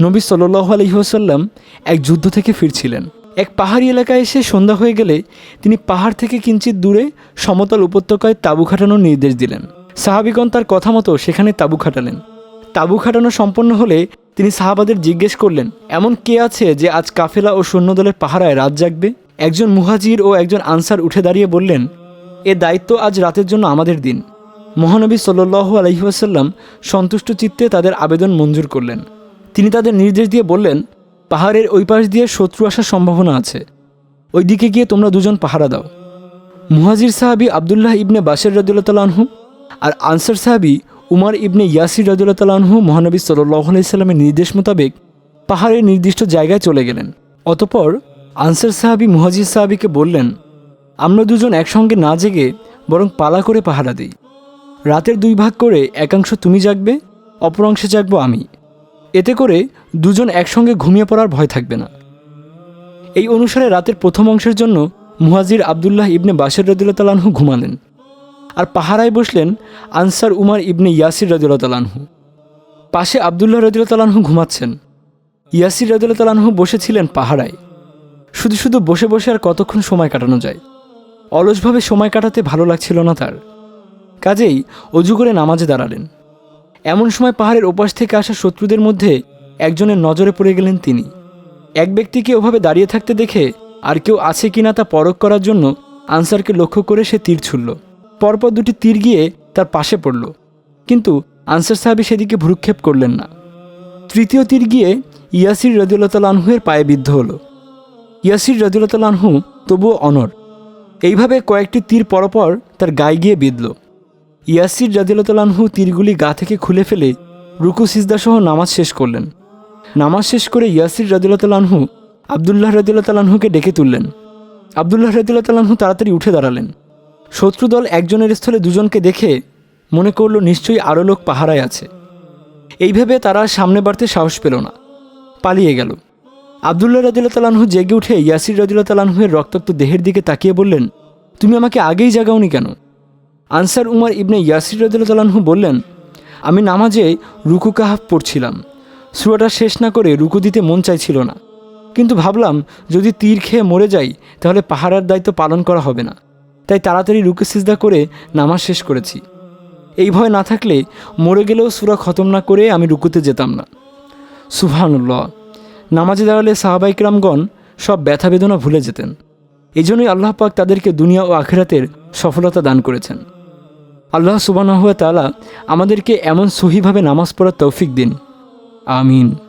নবী সাল্লাহ আলহিহাসাল্লাম এক যুদ্ধ থেকে ফিরছিলেন। এক পাহাড়ি এলাকায় এসে সন্ধ্যা হয়ে গেলে তিনি পাহাড় থেকে কিঞ্চিত দূরে সমতল উপত্যকায় তাঁবু খাটানোর নির্দেশ দিলেন। সাহাবিগণ তার কথা মতো সেখানে তাঁবু খাটালেন। তাঁবু খাটানো সম্পন্ন হলে তিনি সাহাবাদের জিজ্ঞেস করলেন, এমন কে আছে যে আজ কাফেলা ও সৈন্যদলের পাহারায় রাত জাগবে? একজন মুহাজির ও একজন আনসার উঠে দাঁড়িয়ে বললেন, এ দায়িত্ব আজ রাতের জন্য আমাদের দিন। মহানবী সাল্লু আলহিহাসাল্লাম সন্তুষ্ট চিত্তে তাদের আবেদন মঞ্জুর করলেন। তিনি তাদের নির্দেশ দিয়ে বললেন, পাহাড়ের ওই পাশ দিয়ে শত্রু আসার সম্ভাবনা আছে। ওই দিকে গিয়ে তোমরা দুজন পাহারা দাও। মুহাজির সাহাবি আবদুল্লাহ ইবনে বাসের রদুল্লাহু আর আনসার সাহাবি উমার ইবনে ইয়াসির রদুল্লাহু মহানবী সাল্লাহ আলাইস্লামের নির্দেশ মোতাবেক পাহাড়ের নির্দিষ্ট জায়গায় চলে গেলেন। অতপর আনসার সাহাবি মুহাজির সাহাবিকে বললেন, আমরা দুজন একসঙ্গে না জেগে বরং পালা করে পাহারা দিই। রাতের দুই ভাগ করে একাংশ তুমি জাগবে, অপর অংশে জাগবো আমি। এতে করে দুজন একসঙ্গে ঘুমিয়ে পড়ার ভয় থাকবে না। এই অনুসারে রাতের প্রথম অংশের জন্য মুহাজির আবদুল্লাহ ইবনে বাসের রদুল্লাহু ঘুমালেন আর পাহারায় বসলেন আনসার উমার ইবনে ইয়াসির রদুল্লাহু পাশে আবদুল্লাহ রদুল্লাহু ঘুমাচ্ছেন। ইয়াসির রদুল্লাহু বসেছিলেন পাহারায়। শুধু শুধু বসে বসে আর কতক্ষণ সময় কাটানো যায়? অলসভাবে সময় কাটাতে ভালো লাগছিল না তার। কাজেই অজু করে নামাজে দাঁড়ালেন। এমন সময় পাহাড়ের ওপাশ থেকে আসা শত্রুদের মধ্যে একজনের নজরে পড়ে গেলেন তিনি। এক ব্যক্তিকে ওভাবে দাঁড়িয়ে থাকতে দেখে আর কেউ আছে কিনা তা পরখ করার জন্য আনসারকে লক্ষ্য করে সে তীর ছুড়ল। পরপর দুটি তীর গিয়ে তার পাশে পড়ল। কিন্তু আনসার সাহাবি সেদিকে ভ্রুক্ষেপ করলেন না। তৃতীয় তীর গিয়ে ইয়াসির রদুল্লাহয়ের পায়ে বিদ্ধ হল। ইয়াসির রদুল্লাহু তবুও অনর এইভাবে কয়েকটি তীর পরপর তার গায়ে গিয়ে বিঁধল। ইয়াসির রাদিল্লাহু তীরগুলি গা থেকে খুলে ফেলে রুকু, সিজদাসহ নামাজ শেষ করলেন। নামাজ শেষ করে ইয়াসির রাদিল্লাহু আবদুল্লাহ রাদিল্লাহকে ডেকে তুললেন। আবদুল্লাহ রাদিল্লাহু তাড়াতাড়ি উঠে দাঁড়ালেন। শত্রুদল একজনের স্থলে দুজনকে দেখে মনে করল, নিশ্চয়ই আরও লোক পাহারায় আছে। এই ভেবে তারা সামনে বাড়তে সাহস পেল না, পালিয়ে গেল। আবদুল্লাহ রাদিল্লাহু জেগে উঠে ইয়াসির রাদিল্লাহু রক্তাক্ত দেহের দিকে তাকিয়ে বললেন, তুমি আমাকে আগেই জাগাওনি কেন? আনসার উমার ইবনে ইয়াসির রদুল্লাহু বললেন, আমি নামাজে রুকু কাহাফ পড়ছিলাম। সুরাটা শেষ না করে রুকু দিতে মন চাইছিল না। কিন্তু ভাবলাম, যদি তীর খেয়ে মরে যাই, তাহলে পাহারার দায়িত্ব পালন করা হবে না। তাই তাড়াতাড়ি রুকু সিজদা করে নামাজ শেষ করেছি। এই ভয় না থাকলে মরে গেলেও সুরা খতম না করে আমি রুকুতে যেতাম না। সুবহানুল্লাহ। নামাজে দাঁড়ালে সাহাবাইকরামগণ সব ব্যথা বেদনা ভুলে যেতেন। এই জন্যই আল্লাহ পাক তাদেরকে দুনিয়া ও আখেরাতের সফলতা দান করেছেন। আল্লাহ সুবানাহুয়া তালা আমাদেরকে এমন সহিভাবে নামাজ পড়ার তৌফিক দিন। আমিন।